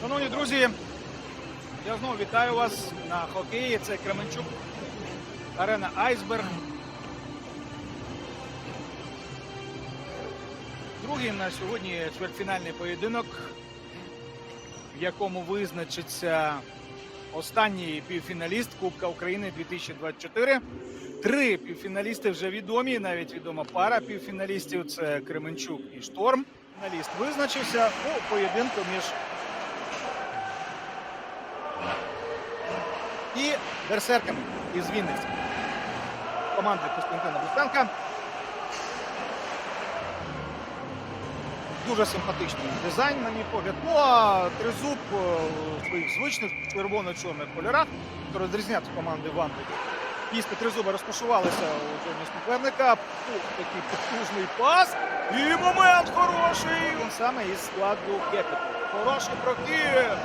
Шановні друзі, я знову вітаю вас на хокеї. Це Кременчук, арена Айсберг. Другий на сьогодні чвертьфінальний поєдинок, в якому визначиться останній півфіналіст Кубка України 2024. Три півфіналісти вже відомі, навіть відома пара півфіналістів це Кременчук і Шторм. Фіналіст визначився у поєдинку між і берсерками із Вінниці. Команди Костянтина Бустенка. Дуже симпатичний дизайн, на мій погляд. Ну а тризуб е, своїх звичних червоно-чорних кольорах, то розрізняти команди в Амбрі. Після тризуба розташувалися у зоні суперника. Ух, такий потужний пас. І момент хороший. Він саме із складу Кепітал. Хороший прохід.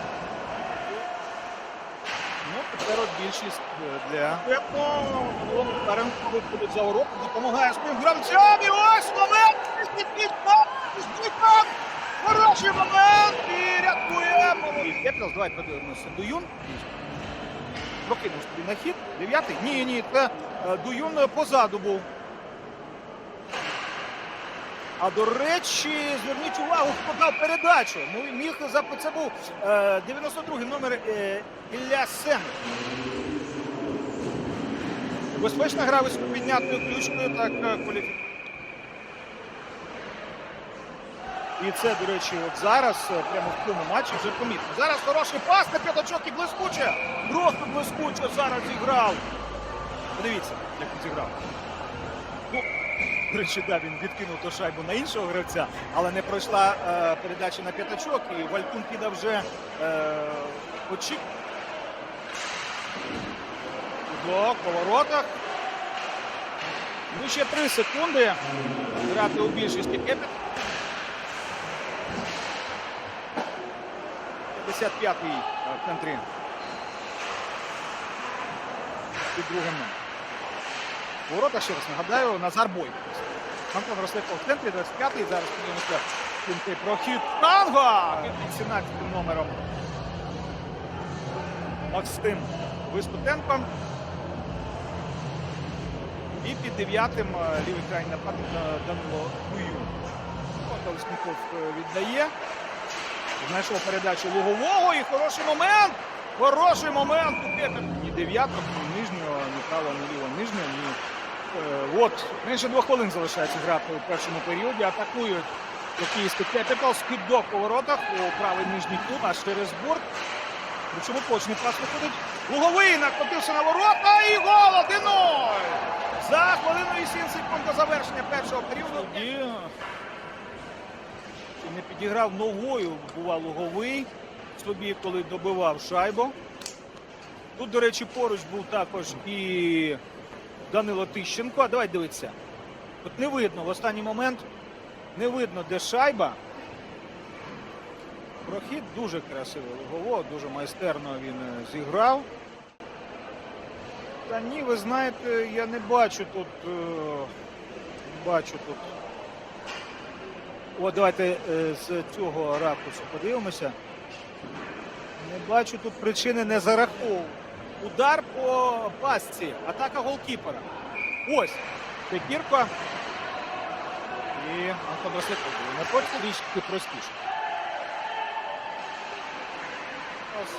Ну, більшість е, для Таренко виходить за урок, допомагає своїм гравцям. І ось момент! Хороший момент! І рятує! І Кепітал, давай подивимося. Дуюн. Прокинув собі на хід. Дев'ятий? Ні, ні, це е, Дуюн позаду був. А до речі, зверніть увагу, хто дав передачу. Ну, міг за це був е, 92-й номер е, Ілля Сен. Безпечно грав із піднятою ключкою, так е, кваліфікує. І це, до речі, от зараз, е, прямо в цьому матчі, вже помітно. Зараз хороший пас на п'ятачок і блискуче. Просто блискуче зараз зіграв. Подивіться, як він зіграв. Ну, до речі, да, він відкинув ту шайбу на іншого гравця, але не пройшла е, передача на п'ятачок, і Валькун піде вже е, очік. Блок, поворотах. Ну, ще три секунди. Грати у більшості кепіт. 55-й е, в центрі. Під другим. Ворота, ще раз нагадаю, Назар Бойко. Антон Рослепов в центрі, 25-й. Зараз подивимося кінцей прохід Танга під 17-м номером. Максим Виспутенко. І під дев'ятим е, лівий крайній нападник е, Данило Гую. Колесніков е, віддає. Знайшов передачу Лугового і хороший момент. Хороший момент. Ні дев'яток, ні нижнього, ні правого, ні лівого нижнього, ні. Е, от, менше двох хвилин залишається грати у першому періоді. Атакують Київський Кепітал. Скидок по воротах у правий нижній кут, аж через борт. Причому точний пас виходить. Луговий накотився на ворота і гол 1-0. За хвилину і 7 секунд до завершення першого періоду. І не підіграв ногою, бував луговий собі, коли добивав шайбу. Тут, до речі, поруч був також і Данило Тищенко. А давай дивитися. От не видно в останній момент, не видно, де шайба. Прохід дуже красивий Лугового, дуже майстерно він е, зіграв. Та ні, ви знаєте, я не бачу тут. Не бачу тут. О, давайте е, з цього ракурсу подивимося. Не бачу тут причини не зарахову. Удар по пасці. Атака голкіпера. Ось. Пекірко. І Антон. На поці трішки простіше. Ось.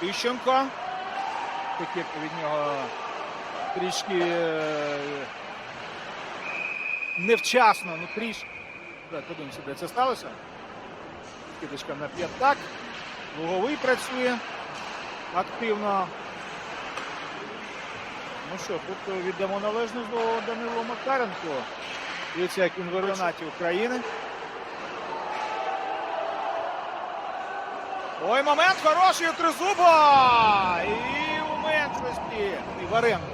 Тищенко. Пекірко від нього трішки е, невчасно, ну трішки. Так, подивимося, де це сталося. Кидочка на п'ятак. Луговий працює активно. Ну що, тут віддамо належність до Данило Макаренко. Дивіться, як він в України. Ой, момент хороший Тризуба! І у меншості. І Варенко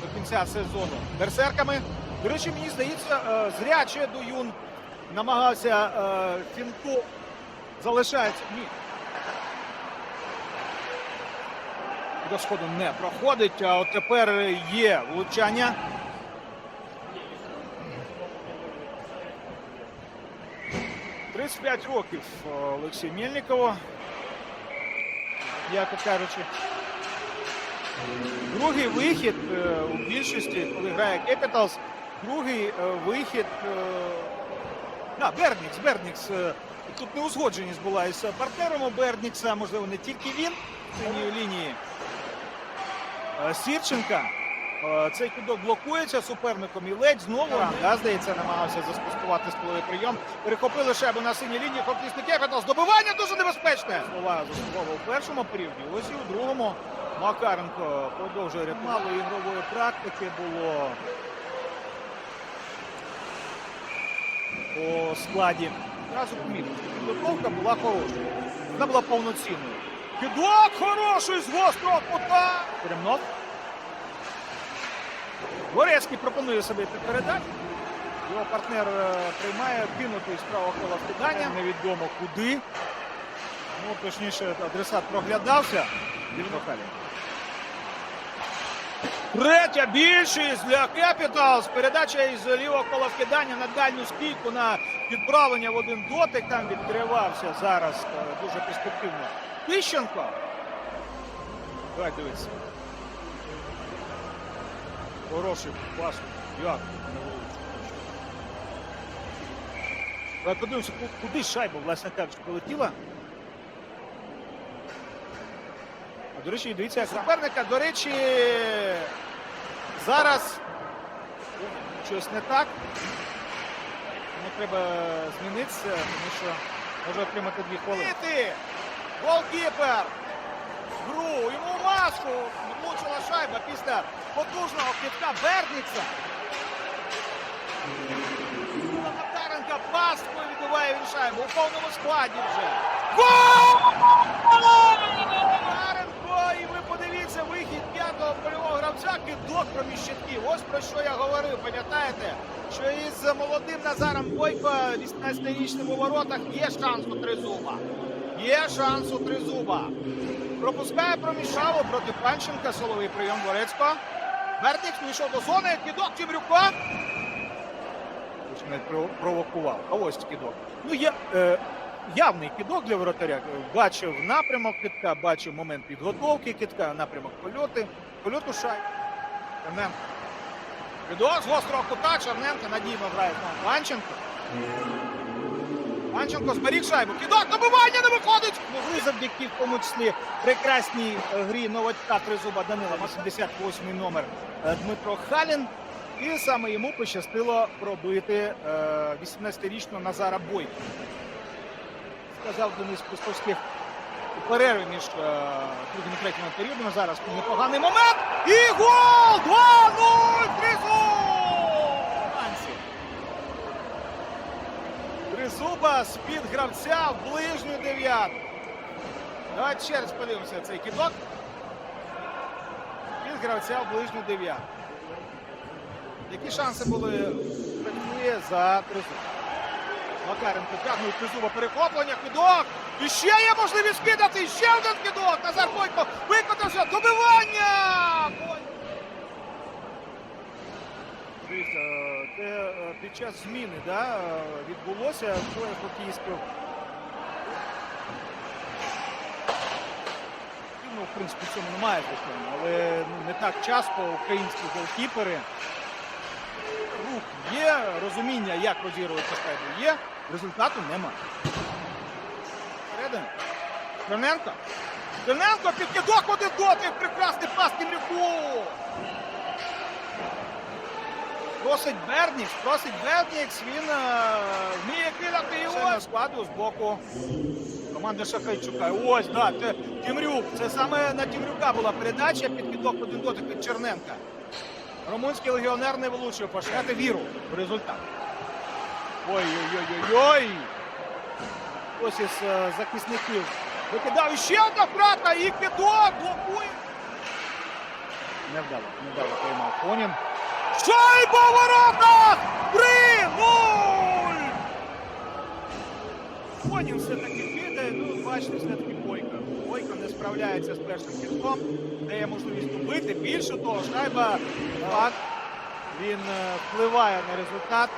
до кінця сезону. Берсерками. До речі, мені здається, е, зряче Дуюн намагався е, фінту. Залишається. До сходу не проходить, а от тепер є влучання. Три 35 років е, Олексію Мельникову. Яко кажучи. Другий вихід е, у більшості, коли грає Кепіталс, другий е, вихід. Да, Бернікс, Бернікс. Тут неузгодженість була із партнером у Бернікса, можливо, не тільки він в лінії. Е, Сірченка. Е, Цей кидок блокується суперником і ледь знову. Да, здається, намагався заспускувати столовий прийом. Перехопили шайбу на синій лінії. Хоккейський Кепітал. Здобивання дуже небезпечне. Слова заслуговував у першому періоді. Ось і у другому. Макаренко продовжує ряд. Мало ігрової практики було по складі. Одразу помітив, підготовка була хорошою. Вона була повноцінною. Кидок хороший з гострого кута. Кремнов. Горецький пропонує себе під передачу. Його партнер е, приймає кинутий з правого кола вкидання. Невідомо куди. Ну, точніше, адресат проглядався. Вільнохалі. Третя більшість для Кепіталс. Передача із лівого кола вкидання на дальню стійку на відправлення в один дотик. Там відкривався зараз е, дуже перспективно. Тищенко. Давай дивитися. Хороший пас. Як? Подивимося, ку- куди шайба, власне кажучи, полетіла. А, до речі, дивіться, як суперника. До речі, зараз щось не так. Йому треба змінитися, тому що може отримати дві хвилини. Голкіпер! Гру, йому маску влучила шайба після потужного кидка Берніца. Макаренка пасткою відбиває він шайбу у повному складі вже. Гол! І ви подивіться вихід п'ятого польового гравця, кидок проміж щитків. Ось про що я говорив, пам'ятаєте? Що із молодим Назаром Бойко, 18-річним у воротах, є шанс у тризуба. Є шанс у тризуба. Пропускає проміж шаву проти Панченка, соловий прийом Дворецького. Бердник вийшов до зони, кидок. Ось навіть провокував. А ось кидок. Ну, є е, явний кидок для воротаря. Бачив напрямок кидка, бачив момент підготовки кидка, напрямок польоти, польоту шай. Черненко. З гострого кута, Черненко надійно грає знову Панченко. Панченко зберіг шайбу. Кидок, добивання не виходить. Могли завдяки в тому числі прекрасній е, грі новачка Тризуба Данила, 88 номер е, Дмитро Халін. І саме йому пощастило пробити е, 18-річного Назара Бойко. Сказав Денис Пустовських у перерві між е, другим і третім періодом. Зараз непоганий момент. І гол! 2-0! Тризуб! Тризуба з-під гравця в ближню дев'ятку. Давайте ще раз подивимося цей кидок. Від гравця в ближню дев'ятку. Які шанси були за Тризуб? Макаренко тягнує Тризуба перехоплення, кидок. І ще є можливість кидати. Ще один кидок. Назар Бойко викотався. Добивання! Дивіться, це е, під час зміни да, е, відбулося двоє хокеїстів. Ну, в принципі, в цьому немає значення, але ну, не так часто українські голкіпери. Рух є, розуміння, як розігрувати шайбу є, результату нема. Середина. Черненко. Черненко під кидок один дотик, прекрасний пас Кімрюку. Просить Бернікс, просить Бернікс, він е, вміє кидати ось складу з боку команди Шахайчука. Ось, да, це Тімрюк. Це саме на Тімрюка була передача під кидок один дотик від Черненка. Румунський легіонер не влучив поширяти віру в результат. Ой-ой-ой-ой-ой! Ось із е, захисників викидав ще одна втрата і кидок блокує. Не вдало, не вдало приймав Конін. Шайба в воротах! 3-0! Конін все-таки кидає, ну, бачите, все-таки Бойко. Бойко не справляється з першим кітком, дає можливість убити. Більше того, шайба так, він е, впливає на результат.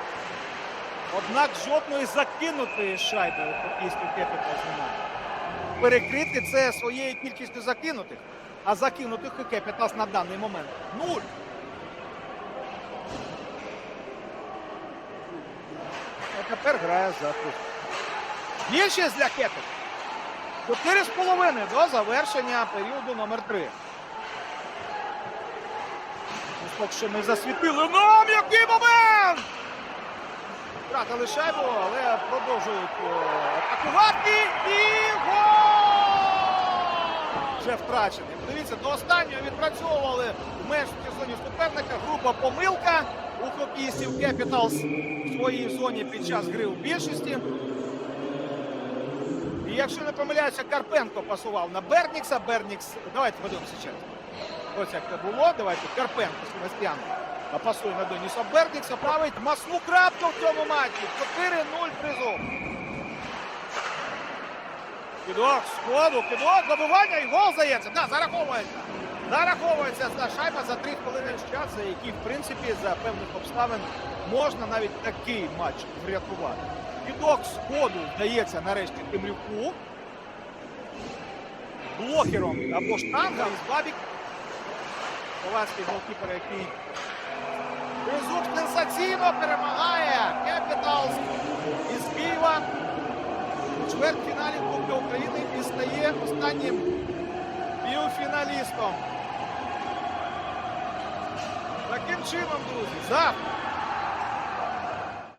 Однак жодної закинутої шайби у хокеїстів Кепіталс немає. Перекрити це своєю кількістю закинутих, а закинутих у Кепіталс на даний момент нуль. А тепер грає за Кузьму. Більшість для Кепіталс. Чотири з половиною до завершення періоду номер 3 Ну, поки що не засвітили нам який момент! Втратили шайбу, але продовжують е, атакувати і гол! Вже втрачений. Дивіться, до останнього відпрацьовували в межах зоні суперника. Груба помилка у хокеїстів Capitals в своїй зоні під час гри у більшості. І якщо не помиляюся, Карпенко пасував на Бернікса. Бернікс. Давайте подивимося ще. Ось як це було. Давайте Карпенко Себастьян пасує на Доніса Бернікса. Править масну крапку в цьому матчі. 4-0 призов. Кидок, сходу, кидок, добивання і гол здається. Да, зараховується. Зараховується за шайба за три хвилини час, за які, в принципі, за певних обставин можна навіть такий матч врятувати. Кидок сходу вдається нарешті Темрюку. Блокером або штангом з Бабік. Ковальський голкіпер, який Тризуб сенсаційно перемагає Кепіталс із Києва. У чвертьфіналі Кубка України і стає останнім півфіналістом. Таким чином, друзі, завтра